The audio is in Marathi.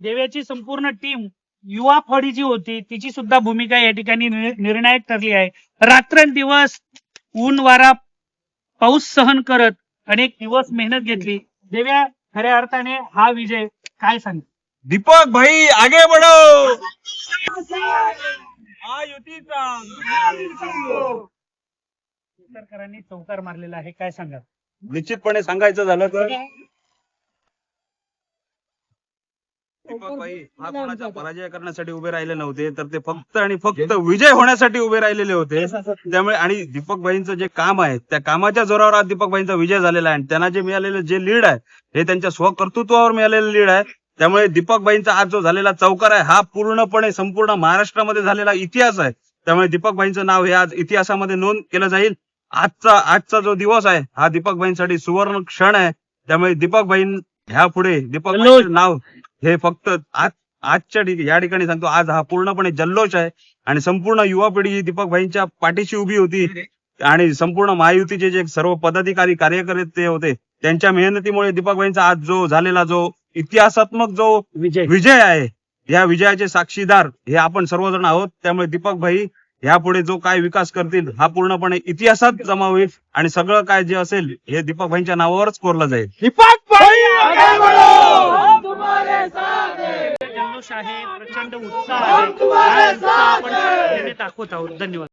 देव्याची संपूर्ण टीम युवा फळी जी होती तिची सुद्धा भूमिका या ठिकाणी निर्णायक ठरली आहे. रात्रंदिवस ऊन वारा पाऊस सहन करत अनेक दिवस मेहनत घेतली. देव्या खऱ्या अर्थाने हा विजय काय सांग दीपक भाई आगे बढ़ो! हा युतीचा. सरकारांनी चौकार मारलेला आहे काय सांगा निश्चितपणे सांगायचं झालं तर दीपक भाई हा कोणाचा पराजय करण्यासाठी उभे राहिले नव्हते तर ते फक्त आणि फक्त विजय होण्यासाठी उभे राहिलेले होते. त्यामुळे आणि दीपक भाईंचं जे काम आहे त्या कामाच्या जोरावर आज दीपक भाईंचा विजय झालेला आहे आणि त्यांना जे मिळालेलं जे लीड आहे हे त्यांच्या स्वकर्तृत्वावर मिळालेलं लीड आहे. त्यामुळे दीपक भाईंचा आज जो झालेला चौकार आहे हा पूर्णपणे संपूर्ण महाराष्ट्रामध्ये झालेला इतिहास आहे. त्यामुळे दीपक भाईंचं नाव हे आज इतिहासामध्ये नोंद केलं जाईल. आजचा आजचा जो दिवस आहे हा दीपक भाईंसाठी सुवर्ण क्षण आहे. त्यामुळे दीपक भाईं ह्या पुढे दीपक नाव हे फक्त आज आजच्या या ठिकाणी सांगतो. आज हा पूर्णपणे जल्लोष आहे. आणि संपूर्ण युवा पिढी ही दीपक भाईंच्या पाठीशी उभी होती. आणि संपूर्ण महायुतीचे जे सर्व पदाधिकारी कार्यकर्ते होते त्यांच्या मेहनतीमुळे दीपक भाईंचा आज जो झालेला जो इतिहासात्मक जो विजय. विजय आहे या विजयाचे साक्षीदार हे आपण सर्वजण आहोत. त्यामुळे दीपक भाई यापुढे जो काय विकास करतील हा पूर्णपणे इतिहासात जमा होईल. आणि सगळं काय जे असेल हे दीपक भाईंच्या नावावरच कोरलं जाईल. दीपक! जल्लोष आहे प्रचंड उत्साह आहे. आपण दाखवत आहोत. धन्यवाद.